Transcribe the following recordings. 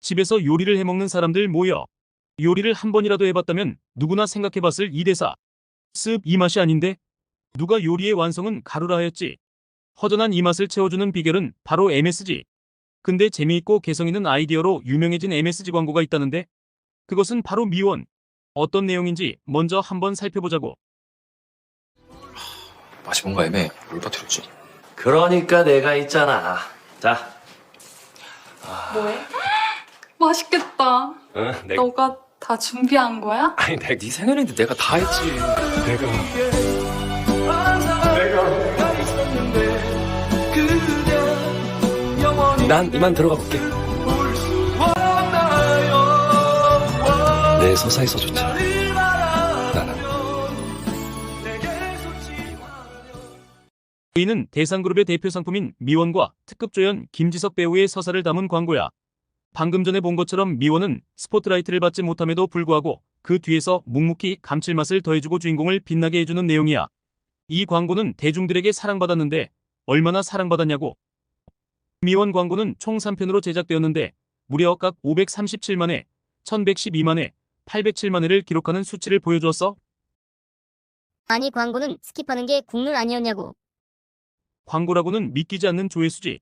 집에서 요리를 해먹는 사람들 모여. 요리를 한 번이라도 해봤다면 누구나 생각해봤을 이 대사. 습 이 맛이 아닌데? 누가 요리의 완성은 가루라 하였지. 허전한 이 맛을 채워주는 비결은 바로 MSG. 근데 재미있고 개성 있는 아이디어로 유명해진 MSG 광고가 있다는데? 그것은 바로 미원. 어떤 내용인지 먼저 한번 살펴보자고. 맛이 뭔가 애매해. 뭘 빠뜨렸지? 그러니까 내가 있잖아. 자, 뭐해? 맛있겠다. 응, 내가 너가 다 준비한 거야? 아니 내가 네 생일인데 내가 다 했지. 난 이만 들어가 볼게. 내 서사에 써줬지. 나는 이는 대상그룹의 대표 상품인 미원과 특급 조연 김지석 배우의 서사를 담은 광고야. 방금 전에 본 것처럼 미원은 스포트라이트를 받지 못함에도 불구하고 그 뒤에서 묵묵히 감칠맛을 더해주고 주인공을 빛나게 해주는 내용이야. 이 광고는 대중들에게 사랑받았는데 얼마나 사랑받았냐고. 미원 광고는 총 3편으로 제작되었는데 무려 각 537만회, 1112만회, 807만회를 기록하는 수치를 보여주었어. 아니 광고는 스킵하는 게 국룰 아니었냐고. 광고라고는 믿기지 않는 조회수지.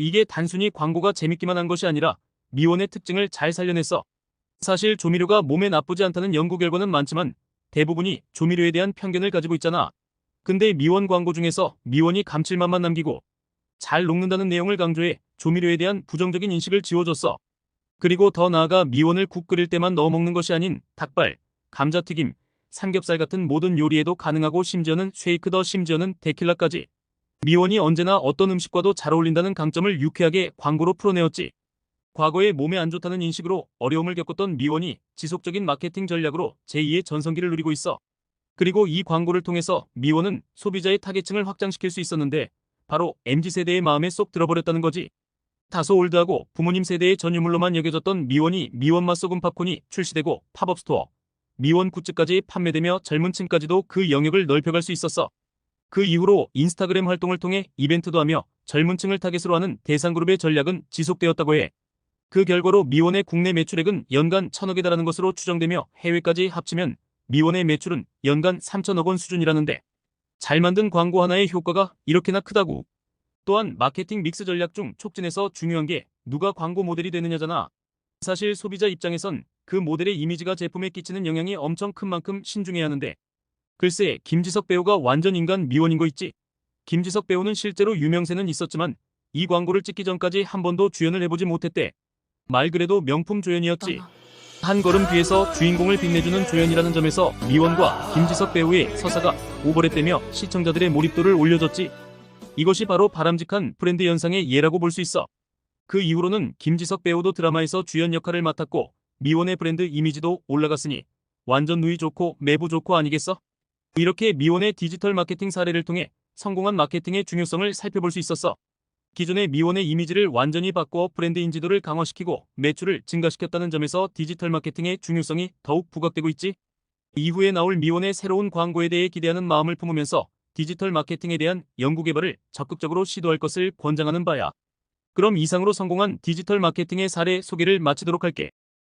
이게 단순히 광고가 재밌기만 한 것이 아니라 미원의 특징을 잘 살려냈어. 사실 조미료가 몸에 나쁘지 않다는 연구 결과는 많지만 대부분이 조미료에 대한 편견을 가지고 있잖아. 근데 미원 광고 중에서 미원이 감칠맛만 남기고 잘 녹는다는 내용을 강조해 조미료에 대한 부정적인 인식을 지워줬어. 그리고 더 나아가 미원을 국 끓일 때만 넣어 먹는 것이 아닌 닭발, 감자튀김, 삼겹살 같은 모든 요리에도 가능하고 심지어는 쉐이크 더 심지어는 데킬라까지 미원이 언제나 어떤 음식과도 잘 어울린다는 강점을 유쾌하게 광고로 풀어내었지. 과거에 몸에 안 좋다는 인식으로 어려움을 겪었던 미원이 지속적인 마케팅 전략으로 제2의 전성기를 누리고 있어. 그리고 이 광고를 통해서 미원은 소비자의 타겟층을 확장시킬 수 있었는데 바로 MZ세대의 마음에 쏙 들어버렸다는 거지. 다소 올드하고 부모님 세대의 전유물로만 여겨졌던 미원이 미원 맛 소금 팝콘이 출시되고 팝업 스토어, 미원 굿즈까지 판매되며 젊은 층까지도 그 영역을 넓혀갈 수 있었어. 그 이후로 인스타그램 활동을 통해 이벤트도 하며 젊은 층을 타겟으로 하는 대상그룹의 전략은 지속되었다고 해. 그 결과로 미원의 국내 매출액은 연간 1000억에 달하는 것으로 추정되며 해외까지 합치면 미원의 매출은 연간 3천억 원 수준이라는데 잘 만든 광고 하나의 효과가 이렇게나 크다고. 또한 마케팅 믹스 전략 중 촉진해서 중요한 게 누가 광고 모델이 되느냐잖아. 사실 소비자 입장에선 그 모델의 이미지가 제품에 끼치는 영향이 엄청 큰 만큼 신중해야 하는데 글쎄 김지석 배우가 완전 인간 미원인 거 있지. 김지석 배우는 실제로 유명세는 있었지만 이 광고를 찍기 전까지 한 번도 주연을 해보지 못했대. 말 그래도 명품 조연이었지. 한 걸음 뒤에서 주인공을 빛내주는 조연이라는 점에서 미원과 김지석 배우의 서사가 오버랩되며 시청자들의 몰입도를 올려줬지. 이것이 바로 바람직한 브랜드 연상의 예라고 볼 수 있어. 그 이후로는 김지석 배우도 드라마에서 주연 역할을 맡았고 미원의 브랜드 이미지도 올라갔으니 완전 누이 좋고 매부 좋고 아니겠어? 이렇게 미원의 디지털 마케팅 사례를 통해 성공한 마케팅의 중요성을 살펴볼 수 있었어. 기존의 미원의 이미지를 완전히 바꾸어 브랜드 인지도를 강화시키고 매출을 증가시켰다는 점에서 디지털 마케팅의 중요성이 더욱 부각되고 있지. 이후에 나올 미원의 새로운 광고에 대해 기대하는 마음을 품으면서 디지털 마케팅에 대한 연구 개발을 적극적으로 시도할 것을 권장하는 바야. 그럼 이상으로 성공한 디지털 마케팅의 사례 소개를 마치도록 할게.